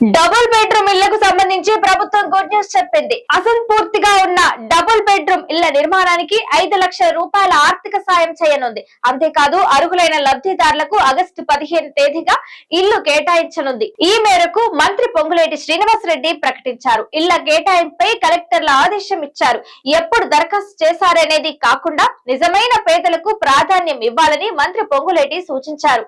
Double bedroom ఇళ్ళకు సంబంధించి ప్రభుత్వం గుడ్ న్యూస్ చెప్పింది. అసంపూర్తిగా ఉన్న డబుల్ బెడ్రూమ్ ఇళ్ళ నిర్మాణానికి ఐదు లక్షల రూపాయల ఆర్థిక సాయం చేయనుంది. అంతేకాదు అర్హులైన లబ్ధిదారులకు ఆగస్టు పదిహేను తేదీగా ఇల్లు కేటాయించనుంది. ఈ మేరకు మంత్రి పొంగులేటి శ్రీనివాసరెడ్డి ప్రకటించారు. ఇళ్ళ కేటాయింపై కలెక్టర్ల ఆదేశం ఇచ్చారు. ఎప్పుడు దరఖాస్తు చేశారనేది కాకుండా నిజమైన పేదలకు ప్రాధాన్యం ఇవ్వాలని మంత్రి పొంగులేటి సూచించారు.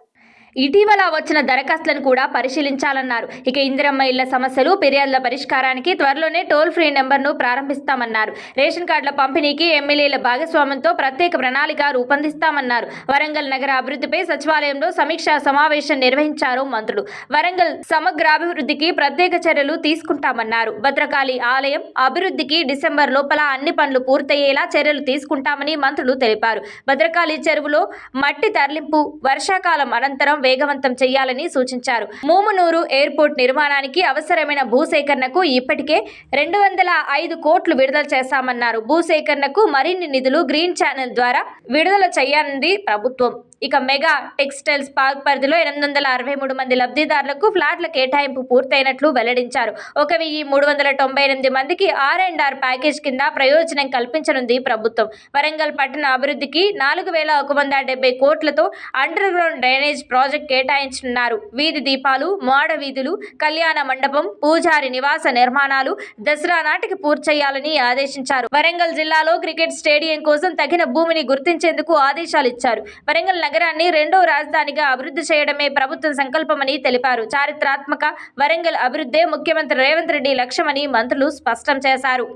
ఇటీవల వచ్చిన దరఖాస్తులను కూడా పరిశీలించాలన్నారు. ఇక ఇందిరమ్మ ఇళ్ళ సమస్యలు ఫిర్యాదుల పరిష్కారానికి త్వరలోనే టోల్ ఫ్రీ నెంబర్ను ప్రారంభిస్తామన్నారు. రేషన్ కార్డుల పంపిణీకి ఎమ్మెల్యేల భాగస్వామ్యంతో ప్రత్యేక ప్రణాళిక రూపొందిస్తామన్నారు. వరంగల్ నగర అభివృద్ధిపై సచివాలయంలో సమీక్షా సమావేశం నిర్వహించారు మంత్రులు. వరంగల్ సమగ్రాభివృద్ధికి ప్రత్యేక చర్యలు తీసుకుంటామన్నారు. భద్రకాళి ఆలయం అభివృద్ధికి డిసెంబర్ లోపల అన్ని పనులు పూర్తయ్యేలా చర్యలు తీసుకుంటామని మంత్రులు తెలిపారు. భద్రకాళి చెరువులో మట్టి తరలింపు వర్షాకాలం అనంతరం వేగవంతం చేయాలని సూచించారు. మూమునూరు ఎయిర్పోర్ట్ నిర్మాణానికి అవసరమైన భూసేకరణకు ఇప్పటికే రెండు వందల ఐదు కోట్లు విడుదల చేశామన్నారు. భూసేకరణకు మరిన్ని నిధులు గ్రీన్ ఛానల్ ద్వారా విడుదల చేయాలని ప్రభుత్వం ఇక మెగా టెక్స్టైల్స్ పార్క్ పరిధిలో ఎనిమిది వందల అరవై మూడు మంది లబ్ధిదారులకు ఫ్లాట్ల కేటాయింపు పూర్తయినట్లు వెల్లడించారు. ఒక వెయ్యి మూడు వందల తొంభై ఎనిమిది మందికి ఆర్ అండ్ ఆర్ ప్యాకేజ్ కింద ప్రయోజనం కల్పించనుంది ప్రభుత్వం. వరంగల్ పట్టణ అభివృద్ధికి నాలుగు వేల ఒక వంద డెబ్బై కోట్లతో అండర్ గ్రౌండ్ డ్రైనేజ్ ప్రాజెక్ట్ కేటాయించనున్నారు. వీధి దీపాలు మోడ వీధులు కళ్యాణ మండపం పూజారి నివాస నిర్మాణాలు దసరా నాటికి పూర్తి చేయాలని ఆదేశించారు. వరంగల్ జిల్లాలో క్రికెట్ స్టేడియం కోసం తగిన భూమిని గుర్తించేందుకు ఆదేశాలు ఇచ్చారు. వరంగల్ నగరాన్ని రెండో రాజధానిగా అభివృద్ధి చేయడమే ప్రభుత్వం సంకల్పమని తెలిపారు. చారిత్రాత్మక వరంగల్ అభివృద్ధే ముఖ్యమంత్రి రేవంత్ రెడ్డి లక్ష్యమని మంత్రులు స్పష్టం చేశారు.